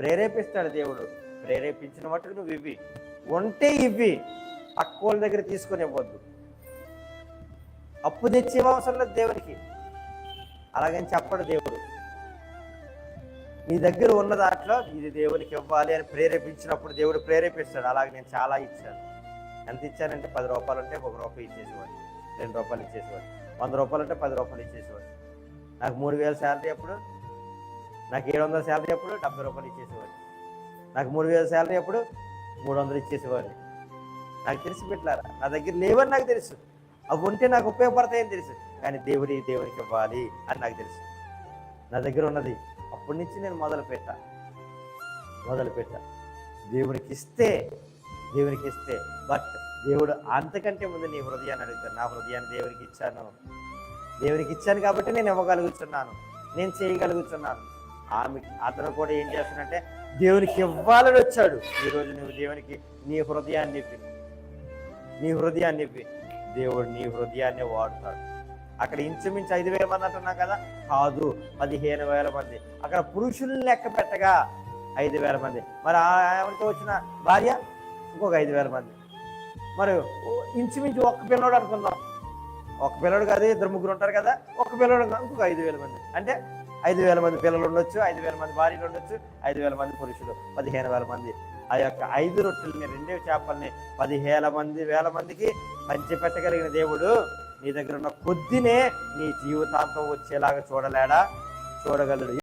ప్రేరేపిస్తాడు దేవుడు. ప్రేరేపించిన మట్టుకు నువ్వు ఇవ్వి. ఉంటే ఇవ్వి. పక్క దగ్గర తీసుకొని ఇవ్వద్దు. అప్పు తెచ్చే అవసరం లేదు దేవునికి. అలాగని చెప్పడు దేవుడు. నీ దగ్గర ఉన్న దాంట్లో ఇది దేవునికి ఇవ్వాలి అని ప్రేరేపించినప్పుడు దేవుడు ప్రేరేపిస్తాడు. అలాగే నేను చాలా ఇచ్చాను. ఎంత ఇచ్చానంటే పది రూపాయలు ఉంటే ఒక రూపాయి ఇచ్చేసేవాడు. రెండు రూపాయలు ఇచ్చేసేవాడు. వంద రూపాయలు ఉంటే పది రూపాయలు ఇచ్చేసేవాడు. నాకు మూడు వేల శాలరీ అప్పుడు నాకు ఏడు వందల శాలరీ అప్పుడు డెబ్బై రూపాయలు ఇచ్చేసేవాడు నాకు మూడు వేల శాలరీ అప్పుడు మూడు వందలు ఇచ్చేసేవాడు నాకు తెలిసి పెట్టారా నా దగ్గర లేవని నాకు తెలుసు. అవి ఉంటే నాకు ఉపయోగపడతాయని తెలుసు. కానీ దేవుడి దేవునికి ఇవ్వాలి అని నాకు తెలుసు. నా దగ్గర ఉన్నది అప్పటి నుంచి నేను మొదలు పెట్టా మొదలు పెట్టా దేవునికి ఇస్తే దేవునికి ఇస్తే. బట్ దేవుడు అంతకంటే ముందు నీ హృదయాన్ని అడుగుతాను నా హృదయాన్ని దేవునికి ఇచ్చాను. దేవునికి ఇచ్చాను కాబట్టి నేను ఇవ్వగలుగుతున్నాను. నేను చేయగలుగుతున్నాను. ఆమె అతను కూడా ఏం చేస్తాడంటే దేవునికి ఇవ్వాలని వచ్చాడు. ఈరోజు నువ్వు దేవునికి నీ హృదయాన్ని ఇవ్వి. నీ హృదయాన్ని ఇవ్వి. దేవుడు నీ హృదయాన్ని వాడుతాడు. అక్కడ ఇంచుమించు ఐదు వేల మంది అంటున్నాం కదా? కాదు పదిహేను వేల మంది. అక్కడ పురుషుల్ని లెక్క పెట్టగా ఐదు వేల మంది. మరి ఆమెతో వచ్చిన భార్య? ఇంకొక ఐదు వేల మంది. మరి ఇంచుమించు ఒక్క పిల్లోడు అనుకుందాం. ఒక పిల్లడు కాదు ఇద్దరు ముగ్గురు ఉంటారు కదా? ఒక పిల్లడు ఇంకొక ఐదు వేల మంది. అంటే ఐదు వేల మంది పిల్లలు ఉండొచ్చు ఐదు వేల మంది భార్యలు ఉండొచ్చు ఐదు వేల మంది పురుషులు పదిహేను వేల మంది. ఆ యొక్క ఐదు రొట్టెల్ని రెండే చేపల్ని పదిహేల మంది వేల మందికి పంచిపెట్టగలిగిన దేవుడు నీ దగ్గర ఉన్న కొద్దినే నీ జీవితాంతం వచ్చేలాగా చూడలేడా? చూడగలడు.